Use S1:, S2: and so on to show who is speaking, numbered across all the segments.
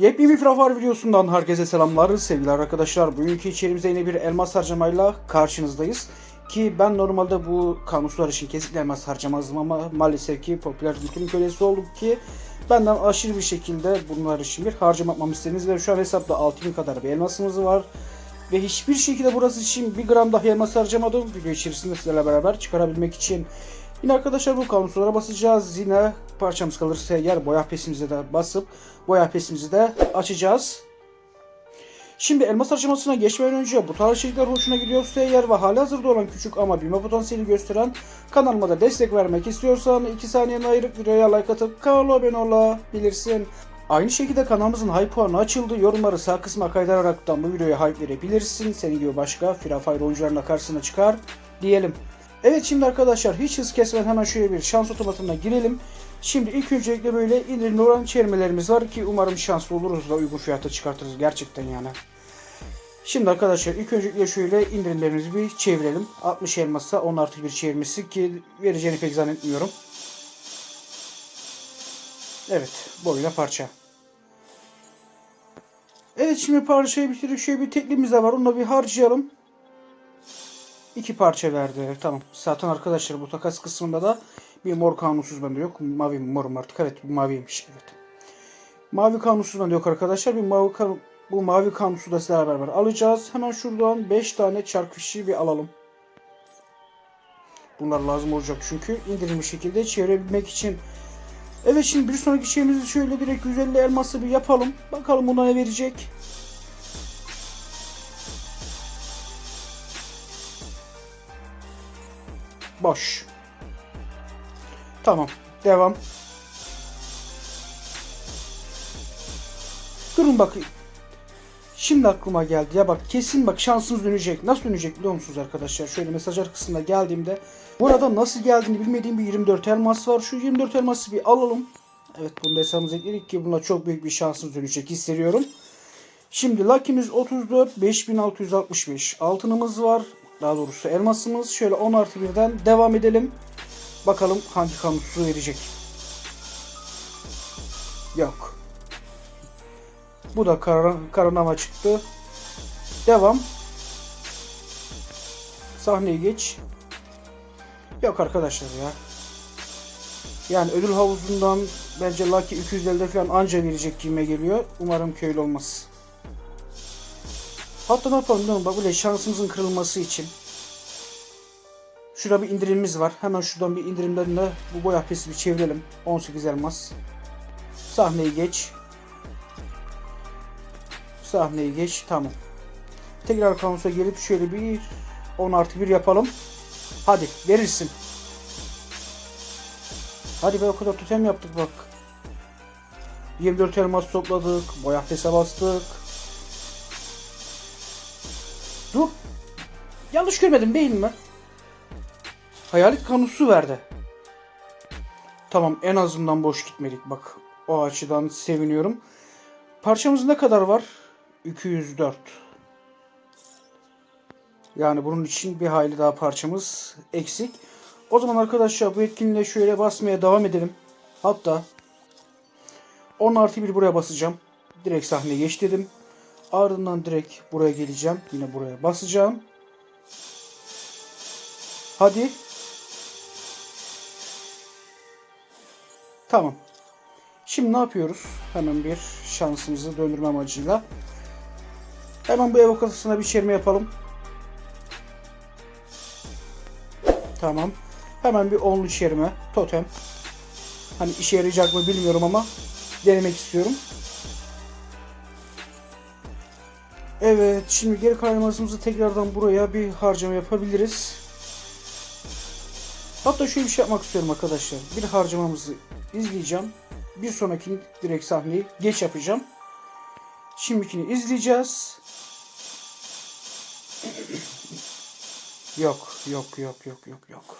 S1: Yepyeni bir videosundan herkese selamlar sevgili arkadaşlar. Bugünkü içeriğimizde yine bir elmas harcamayla karşınızdayız. Ki ben normalde bu kanuslar için kesinlikle elmas harcamazdım ama maalesef ki popüler kültürün kölesi olduk ki benden aşırı bir şekilde bunlar için bir harcama yapmamı istediniz ve şu an hesapta 6000 kadar bir elmasımız var. Ve hiçbir şekilde burası için bir gram daha elmas harcamadım. Video içerisinde sizlerle beraber çıkarabilmek için. Yine arkadaşlar bu kanunlara basacağız. Yine parçamız kalırsa yer boya pesimize de basıp boya pesimizi de açacağız. Şimdi elmas harcamasına geçmeden önce bu tarz şeyler hoşuna gidiyorsa eğer ve hali hazırda olan küçük ama büyüme potansiyeli gösteren kanalıma da destek vermek istiyorsan 2 saniyeni ayırıp videoya like atıp kanala abone olabilirsin. Aynı şekilde kanalımızın hype puanı açıldı. Yorumları sağ kısma kaydıraraktan bu videoya hype verebilirsin. Senin gibi başka Free Fire oyuncularına karşısına çıkar diyelim. Evet şimdi arkadaşlar hiç hız kesmeden hemen şöyle bir şans otomatına girelim. Şimdi ilk öncelikle böyle indirimli olan çevirmelerimiz var ki umarım şanslı oluruz da uygun fiyata çıkartırız gerçekten yani. Şimdi arkadaşlar ilk öncelikle şöyle indirimlerimizi bir çevirelim. 60 elmasa 10 artı bir çevirmesi ki vereceğini pek zannetmiyorum. Evet boyuna parça. Evet şimdi parçayı bitirdik. Şöyle bir teklimiz de var. Onu da bir harcayalım. İki parça verdi. Tamam. Zaten arkadaşlar bu takas kısmında da bir mor kanunsuz bende yok. Mavi mi mor mu artık? Evet bu maviymiş. Evet. Mavi kanunsuz bende yok arkadaşlar. Bir mavi kan bu mavi kanusu da sizlerle beraber alacağız. Hemen şuradan 5 tane çark fişi bir alalım. Bunlar lazım olacak çünkü indirimli şekilde çevirebilmek için. Evet şimdi bir sonraki şeyimizi şöyle direkt 150 elması bir yapalım. Bakalım buna ne verecek. Boş. Tamam. Devam. Durun bakayım. Şimdi aklıma geldi. Ya bak kesin bak şansınız dönecek. Nasıl dönecek biliyor musunuz arkadaşlar? Şöyle mesajlar kısmına geldiğimde burada nasıl geldiğini bilmediğim bir 24 elmas var. Şu 24 elması bir alalım. Evet bunu da hesabımıza ekledik ki buna çok büyük bir şansınız dönecek hissediyorum. Şimdi Lucky'miz 34 5665. Altınımız var. Daha doğrusu elmasımız. Şöyle 10 artı birden devam edelim. Bakalım hangi kanusu verecek. Yok. Bu da kar karanama çıktı. Devam. Sahneye geç. Yok arkadaşlar ya. Yani ödül havuzundan bence Lucky 250'de falan anca verecek kime geliyor. Umarım köylü olmaz. Hatta yapalım biliyor musun? Bak böyle şansımızın kırılması için. Şurada bir indirimimiz var. Hemen şuradan bir indirimlerine bu boya pesi bir çevirelim. 18 elmas. Sahneyi geç. Sahneyi geç. Tamam. Tekrar kanusa gelip şöyle bir 10 artı 1 yapalım. Hadi verirsin. Hadi be o kadar totem yaptık bak. 24 elmas topladık. Boya pese bastık. Yanlış görmedim değil mi? Hayalet kanusu verdi. Tamam en azından boş gitmedik bak. O açıdan seviniyorum. Parçamız ne kadar var? 204. Yani bunun için bir hayli daha parçamız eksik. O zaman arkadaşlar bu etkinliğe şöyle basmaya devam edelim. Hatta 10 artı 1 buraya basacağım. Direkt sahneye geç dedim. Ardından direkt buraya geleceğim. Yine buraya basacağım. Hadi. Tamam. Şimdi ne yapıyoruz? Hemen bir şansımızı döndürme amacıyla. Hemen bu evokasına bir çevirme yapalım. Tamam. Hemen bir onlu çevirme. Totem. Hani işe yarayacak mı bilmiyorum ama denemek istiyorum. Evet, şimdi geri kaynamazımızı tekrardan buraya bir harcama yapabiliriz. Hatta şöyle bir şey yapmak istiyorum arkadaşlar. Bir harcamamızı izleyeceğim. Bir sonrakini direkt sahneyi geç yapacağım. Şimdikini izleyeceğiz. yok, yok, yok, yok, yok, yok.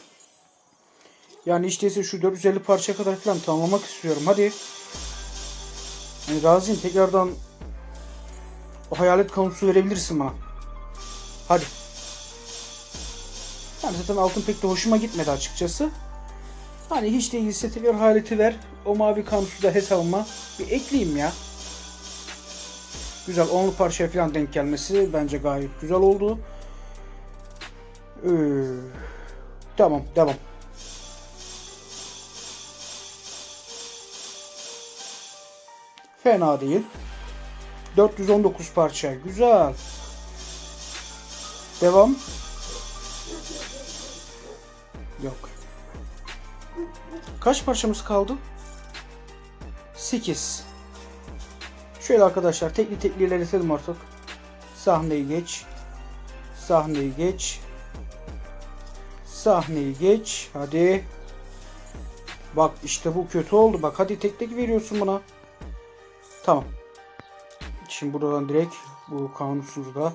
S1: Yani işte şu 450 parça kadar falan tamamlamak istiyorum. Hadi. Yani razıyım. Tekrardan o hayalet konusu verebilirsin bana. Hadi. Yani zaten altın pek de hoşuma gitmedi açıkçası. Hani hiç değilse tekrar hayaleti ver. O mavi kanusu da hesabıma bir ekleyeyim ya. Güzel onlu parçaya falan denk gelmesi bence gayet güzel oldu. Ee, tamam devam. Fena değil. 419 parça. Güzel. Devam. Yok. Kaç parçamız kaldı? 8. Şöyle arkadaşlar tekli tekli ilerletelim artık. Sahneyi geç. Sahneyi geç. Sahneyi geç. Hadi. Bak işte bu kötü oldu. Bak hadi tek tek veriyorsun buna. Tamam. Şimdi buradan direkt bu kanunsuzda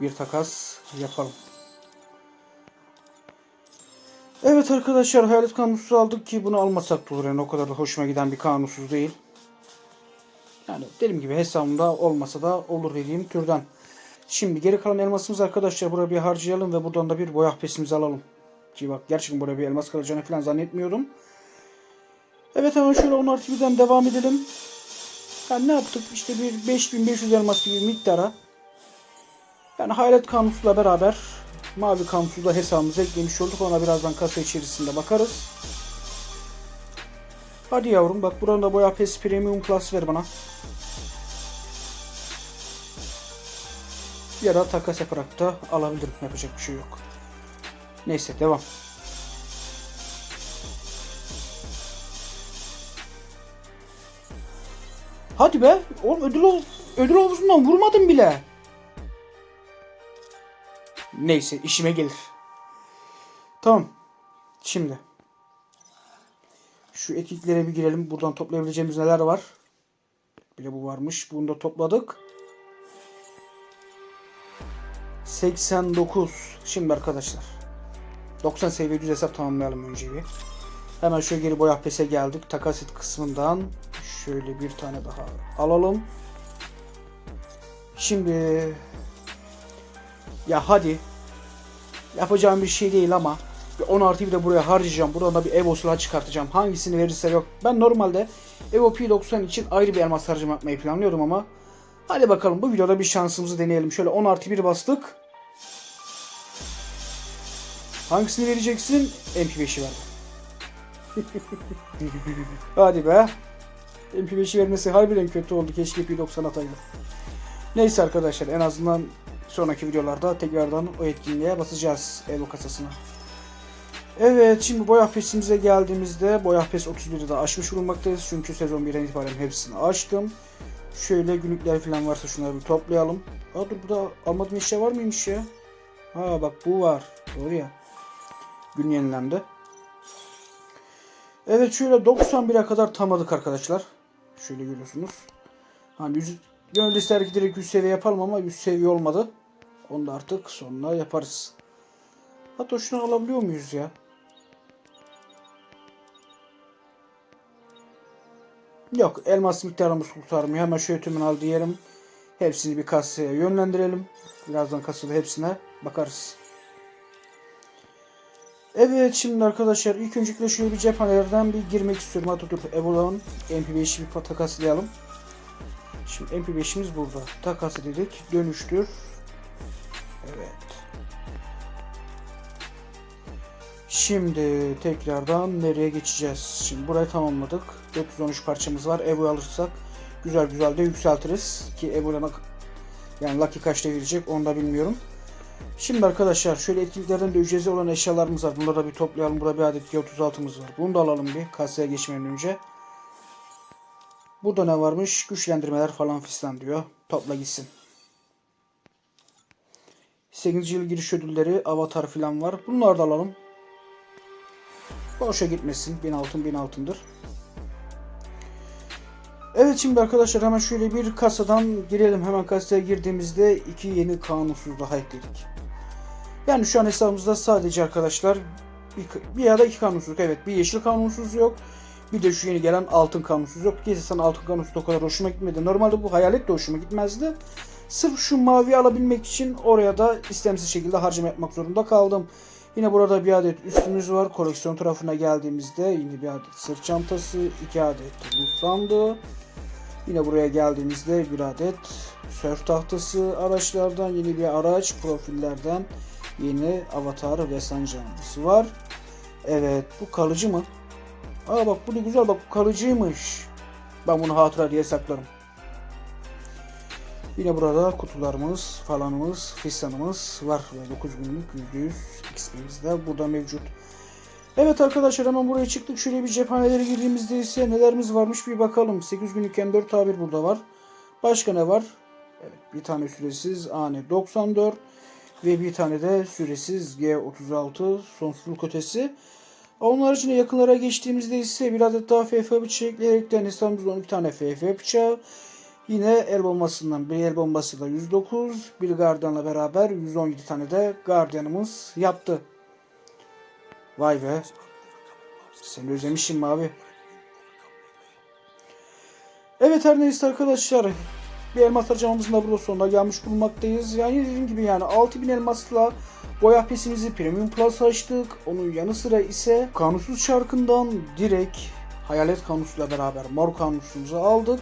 S1: bir takas yapalım. Evet arkadaşlar hayalet kanunsuz aldık ki bunu almasak da olur yani o kadar da hoşuma giden bir kanunsuz değil. Yani dediğim gibi hesabımda olmasa da olur dediğim türden. Şimdi geri kalan elmasımız arkadaşlar buraya bir harcayalım ve buradan da bir boya pesimizi alalım. Ki bak gerçekten buraya bir elmas kalacağını falan zannetmiyordum. Evet hemen şöyle 10 artı birden devam edelim. Yani ne yaptık? İşte bir 5500 elmas gibi bir miktara. Yani hayalet kanusuyla beraber mavi kanusu da hesabımıza eklemiş olduk. Ona birazdan kasa içerisinde bakarız. Hadi yavrum bak buranın da boya pes premium class ver bana. Ya da takas yaparak da alabilirim. Yapacak bir şey yok. Neyse devam. Hadi be. Oğlum ödül, ol- ödül havuzundan vurmadım bile. Neyse işime gelir. Tamam. Şimdi. Şu ekiklere bir girelim. Buradan toplayabileceğimiz neler var. Bir de bu varmış. Bunu da topladık. 89. Şimdi arkadaşlar. 90 seviye düz hesap tamamlayalım önce bir. Hemen şöyle geri boya pese geldik. Takasit kısmından şöyle bir tane daha alalım. Şimdi ya hadi yapacağım bir şey değil ama bir 10 artı bir de buraya harcayacağım. Buradan da bir Evo silah çıkartacağım. Hangisini verirse yok. Ben normalde Evo P90 için ayrı bir elmas harcama yapmayı planlıyordum ama hadi bakalım bu videoda bir şansımızı deneyelim. Şöyle 10 artı 1 bastık. Hangisini vereceksin? MP5'i verdim. Hadi be. MP5'i vermesi harbiden kötü oldu. Keşke P90 ataydı. Neyse arkadaşlar en azından sonraki videolarda tekrardan o etkinliğe basacağız Evo kasasına. Evet şimdi boya pesimize geldiğimizde boya pes 31'i de aşmış bulunmaktayız. Çünkü sezon 1'den itibaren hepsini açtım. Şöyle günlükler falan varsa şunları bir toplayalım. Aa dur burada almadığım eşya var mıymış ya? Ha bak bu var. Doğru ya. Gün yenilendi. Evet şöyle 91'e kadar tamadık arkadaşlar. Şöyle görüyorsunuz. Hani 100 gönül ister ki direkt 100 seviye yapalım ama 100 seviye olmadı. Onu da artık sonra yaparız. Hatta şunu alabiliyor muyuz ya? Yok elmas miktarımız kurtarmıyor. Hemen şöyle tümünü al diyelim. Hepsini bir kasaya yönlendirelim. Birazdan kasada hepsine bakarız. Evet şimdi arkadaşlar ilk öncelikle şöyle bir cephanelerden bir girmek istiyorum. Dur Evolon MP5'i bir takaslayalım. Şimdi MP5'imiz burada. Takas dedik. Dönüştür. Evet. Şimdi tekrardan nereye geçeceğiz? Şimdi burayı tamamladık. 413 parçamız var. Evo alırsak güzel güzel de yükseltiriz. Ki Evo'ya yani Lucky kaçta girecek onu da bilmiyorum. Şimdi arkadaşlar şöyle etkinliklerden de ücretsiz olan eşyalarımız var. Bunları da bir toplayalım. Burada bir adet G36'mız var. Bunu da alalım bir kasaya geçmeden önce. Burada ne varmış? Güçlendirmeler falan fistan diyor. Topla gitsin. 8. yıl giriş ödülleri, avatar falan var. Bunları da alalım. Boşa gitmesin. 1000 altın 1000 altındır. Evet şimdi arkadaşlar hemen şöyle bir kasadan girelim. Hemen kasaya girdiğimizde iki yeni kanunsuz daha ekledik. Yani şu an hesabımızda sadece arkadaşlar bir, bir ya da iki kanunsuzluk. Evet bir yeşil kanunsuz yok. Bir de şu yeni gelen altın kanunsuz yok. Gerçekten altın kanunsuz o kadar hoşuma gitmedi. Normalde bu hayalet de hoşuma gitmezdi. Sırf şu mavi alabilmek için oraya da istemsiz şekilde harcama yapmak zorunda kaldım. Yine burada bir adet üstümüz var. Koleksiyon tarafına geldiğimizde yine bir adet sırt çantası, iki adet sandığı. Yine buraya geldiğimizde bir adet sörf tahtası araçlardan yeni bir araç profillerden yeni avatar ve sancağımız var. Evet bu kalıcı mı? Aa bak bu ne güzel bak bu kalıcıymış. Ben bunu hatıra diye saklarım. Yine burada kutularımız, falanımız, fistanımız var. Ve 9 günlük %100 XP'miz de burada mevcut. Evet arkadaşlar hemen buraya çıktık. Şöyle bir cephanelere girdiğimizde ise nelerimiz varmış bir bakalım. 8 günlük M4 tabir burada var. Başka ne var? Evet bir tane süresiz AN 94 ve bir tane de süresiz G36 sonsuzluk ötesi. Onun haricinde yakınlara geçtiğimizde ise bir adet daha FF bıçağı ekleyerekten hesabımızda 12 tane FF bıçağı. Yine el bombasından bir el bombası da 109, bir gardiyanla beraber 117 tane de gardiyanımız yaptı. Vay be. Seni özlemişim mi abi. Evet her neyse arkadaşlar. Bir elmas harcamamızın da burada sonuna gelmiş bulunmaktayız. Yani dediğim gibi yani 6000 elmasla boya pesimizi Premium Plus açtık. Onun yanı sıra ise kanunsuz şarkından direkt Hayalet kanusuyla beraber mor kanusumuzu aldık.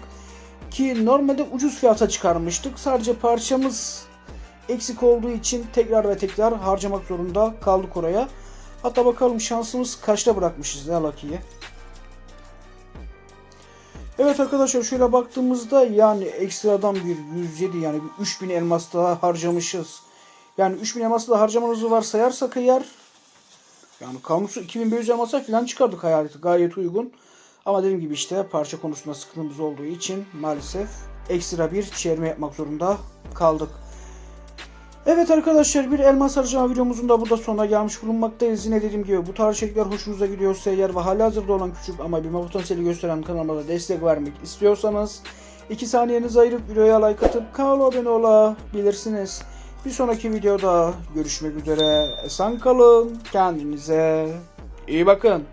S1: Ki normalde ucuz fiyata çıkarmıştık. Sadece parçamız eksik olduğu için tekrar ve tekrar harcamak zorunda kaldık oraya. Hatta bakalım şansımız kaçta bırakmışız ya Lucky'ye. Evet arkadaşlar şöyle baktığımızda yani ekstradan bir 107 yani bir 3000 elmas daha harcamışız. Yani 3000 elmas daha harcamanızı varsayarsak eğer yani kamusu 2500 elmasa falan çıkardık hayaleti gayet uygun. Ama dediğim gibi işte parça konusunda sıkıntımız olduğu için maalesef ekstra bir çevirme yapmak zorunda kaldık. Evet arkadaşlar bir elmas harcama videomuzun da burada sonuna gelmiş bulunmaktayız. Yine dediğim gibi bu tarz içerikler hoşunuza gidiyorsa eğer ve hala hazırda olan küçük ama bir potansiyeli gösteren kanalıma da destek vermek istiyorsanız 2 saniyenizi ayırıp videoya like atıp kanala abone olabilirsiniz. Bir sonraki videoda görüşmek üzere. Esen kalın. Kendinize iyi bakın.